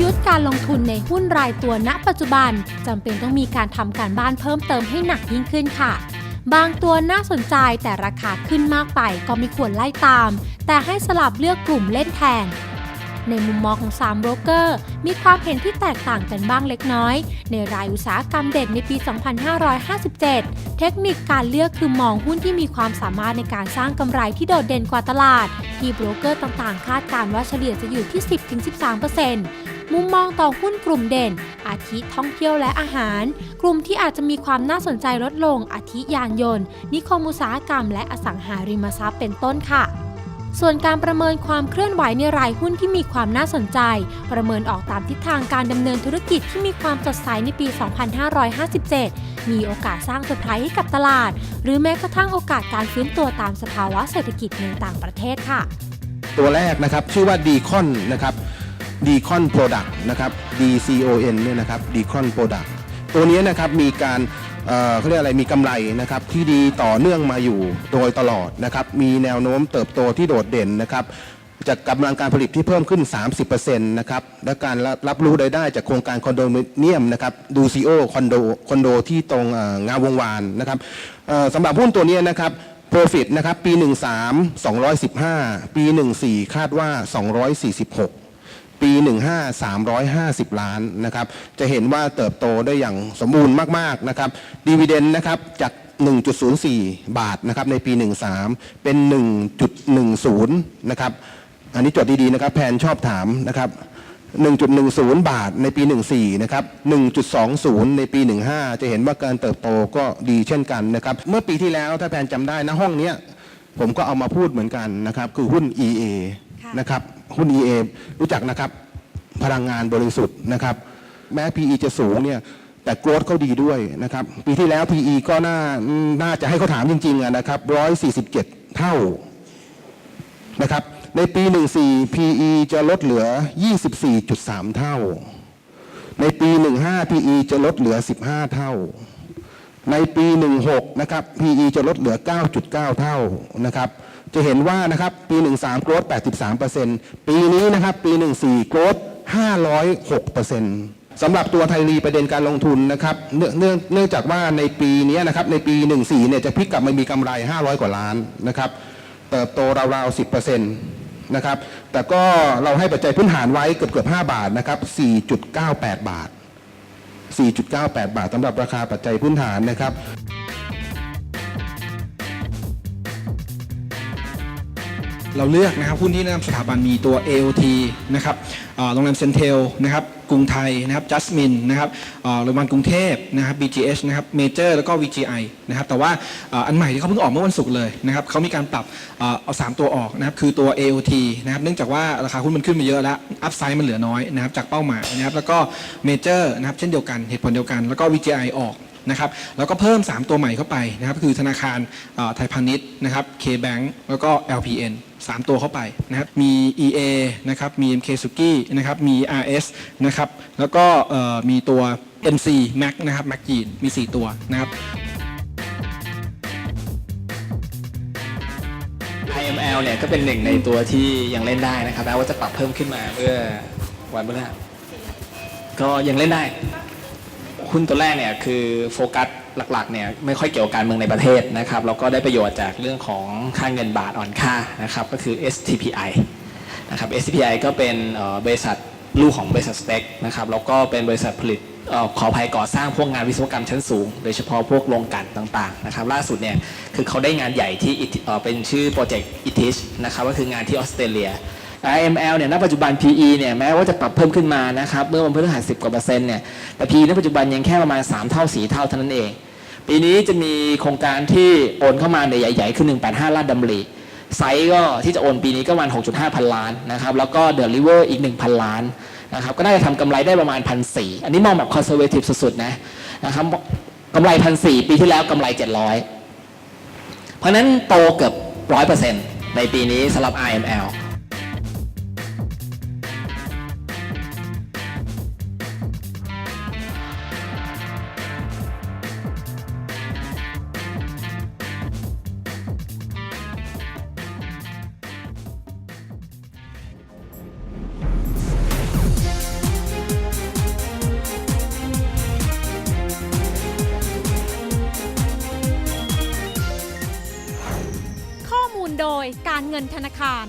ยุทธ์การลงทุนในหุ้นรายตัวณปัจจุบันจำเป็นต้องมีการทำการบ้านเพิ่มเติมให้หนักยิ่งขึ้นค่ะ บางตัวน่าสนใจแต่ราคาขึ้นมากไปก็ไม่ควรไล่ตาม แต่ให้สลับเลือกกลุ่มเล่นแทนในมุมมองของ3โบรกเกอร์ มีความเห็นที่แตกต่างกันบ้างเล็กน้อย ในรายอุตสาหกรรมเด่นในปี 2557 เทคนิคการเลือกคือมองหุ้นที่มีความสามารถในการสร้างกำไรที่โดดเด่นกว่าตลาด ที่โบรกเกอร์ต่างๆ คาดการณ์ว่าเฉลี่ยจะอยู่ที่ 10-13% มุมมองต่อหุ้นกลุ่มเด่น อาทิท่องเที่ยวและอาหาร กลุ่มที่อาจจะมีความน่าสนใจลดลง อาทิยานยนต์ นิคมอุตสาหกรรม และอสังหาริมทรัพย์เป็นต้นค่ะส่วนการประเมินความเคลื่อนไหวในรายหุ้นที่มีความน่าสนใจ ประเมินออกตามทิศทางการดำเนินธุรกิจที่มีความสดใสในปี 2557 มีโอกาสสร้างเซอร์ไพรส์ให้กับตลาด หรือแม้กระทั่งโอกาสการฟื้นตัวตามสภาวะเศรษฐกิจในต่างประเทศค่ะ ตัวแรกนะครับชื่อว่า Decon นะครับ Decon Product นะครับ DCON เนี่ยนะครับ Decon Product ตัวนี้นะครับมีการเเขาเรียกอะไรมีกำไรนะครับที่ดีต่อเนื่องมาอยู่โดยตลอดนะครับมีแนวโน้มเติบโตที่โดดเด่นนะครับจากกำลังการผลิตที่เพิ่มขึ้น 30%นะครับและการรับรู้รายได้จากโครงการคอนโดมิเนียมนะครับดูซีโอคอนโดคอนโดที่ตรงงามวงวานนะครับสำหรับหุ้นตัวนี้นะครับ Profit นะครับปี 13 215 ปี 14 คาดว่า 246 ปี 15 350 ล้านนะครับ จะเห็นว่าเติบโตได้อย่างสมบูรณ์มากๆนะครับดีเวเดนนะครับจาก 1.04 บาทนะครับในปี 13 เป็น 1.10 นะครับ อันนี้จดดีๆนะครับแพนชอบถามนะครับ1.10 บาทในปี 14 นะครับ 1.20 ในปี 15 จะเห็นว่าการเติบโตก็ดีเช่นกันนะครับ เมื่อปีที่แล้วถ้าแพนจำได้นะห้องเนี้ยผมก็เอามาพูดเหมือนกันนะครับ คือหุ้น EA นะครับหุ้น EA รู้จักนะครับพลังงานบริสุทธิ์นะครับ แม้ PE จะสูงเนี่ยแต่โกรธเขาดีด้วยนะครับ ปีที่แล้ว PE ก็น่าน่าจะให้เขาถามจริงๆนะครับ147 เท่านะครับ ในปี 14 PE จะลดเหลือ 24.3 เท่า ในปี 15 PE จะลดเหลือ 15 เท่า ในปี 16 นะครับ PE จะลดเหลือ 9.9 เท่านะครับ จะเห็นว่านะครับปี 13โกรธ83%ปีนี้นะครับปี 14โกรธ506%สำหรับตัวไทยรีประเด็นการลงทุนนะครับเนื่องเนื่องเนื่องจากว่าในปีนี้นะครับในปี 14เนี่ยจะพลิกกลับมามีกำไร 500 กว่าล้านนะครับเติบโตราวๆ 10%นะครับแต่ก็เราให้ปัจจัยพื้นฐานไว้เกือบเกือบ5บาทนะครับ4.98 บาท 4.98 บาทสำหรับราคาปัจจัยพื้นฐานนะครับ เราเลือกนะครับหุ้นที่แนะนำสถาบันมีตัว AOT นะครับโรงแรมเซนเทลนะครับกรุงไทยนะครับจัสมินนะครับโรงพยาบาลกรุงเทพนะครับ BGH นะครับเมเจอร์แล้วก็ VGI นะครับแต่ว่าอันใหม่ที่เขาเพิ่งออกเมื่อวันศุกร์เลยนะครับเขามีการปรับอ่าเอา 3 ตัวออกนะครับคือตัว AOT นะครับเนื่องจากว่าราคาหุ้นมันขึ้นมาเยอะแล้วอัพไซด์มันเหลือน้อยนะครับจากเป้าหมายนะครับแล้วก็เมเจอร์นะครับเช่นเดียวกันเหตุผลเดียวกันแล้วก็ VGI ออก นะครับแล้วก็เพิ่ม 3 ตัวใหม่เข้าไปนะครับคือธนาคารไทยพาณิชย์นะครับ K-Bank แล้วก็ LPN 3 ตัวเข้าไปนะครับมี EA นะครับมี MK s u k i นะครับมี RS นะครับแล้วก็มีตัว MC Mac นะครับ Mac จีนมี 4 ตัวนะครับ IML เนี่ยก็เป็นหนึ่งในตัวที่ยังเล่นได้นะครับแม้ว่าจะปรับเพิ่มขึ้นมาเมื่อวันพฤหัสก็ยังเล่นได้ หุ้นตัวแรกเนี่ยคือโฟกัสหลักๆเนี่ยไม่ค่อยเกี่ยวกับการเมืองในประเทศนะครับแล้วก็ได้ประโยชน์จากเรื่องของค่าเงินบาทอ่อนค่านะครับก็คือ STPI นะครับ STPI ก็เป็นบริษัทลูกของบริษัทสเต็กนะครับแล้วก็เป็นบริษัทผลิตออขออภัยก่อสร้างพวกงานวิศวกรรมชั้นสูง โดยเฉพาะพวกโรงกันต่างๆนะครับล่าสุดเนี่ยคือเขาได้งานใหญ่ที่เเป็นชื่อโปรเจกต์ ITIS นะครับก็คืองานที่ออสเตรเลีย IML เนี่ยณปัจจุบัน PE เนี่ยแม้ว่าจะปรับเพิ่มขึ้นมานะครับเมื่อวันพฤหัส10กว่าเปอร์เซ็นต์เนี่ยแต่ PE ณปัจจุบันยังแค่ประมาณ 3 เท่า 4 เท่าเท่านั้นเอง ปีนี้จะมีโครงการที่โอนเข้ามาในใหญ่ๆคือ185ลาดดำริไซส์ก็ที่จะโอนปีนี้ก็ประมาณ 6.5 พันล้านนะครับแล้วก็เดลิเวอร์อีก 1,000 ล้านนะครับก็น่าจะทำกำไรได้ประมาณ1,400อันนี้มองแบบคอนเซอร์เวทีฟสุดๆนะนะครับกำไร1,400ปีที่แล้วกำไร 700 เพราะฉะนั้นโตเกือบ100%ในปีนี้สำหรับ IML เงินธนาคาร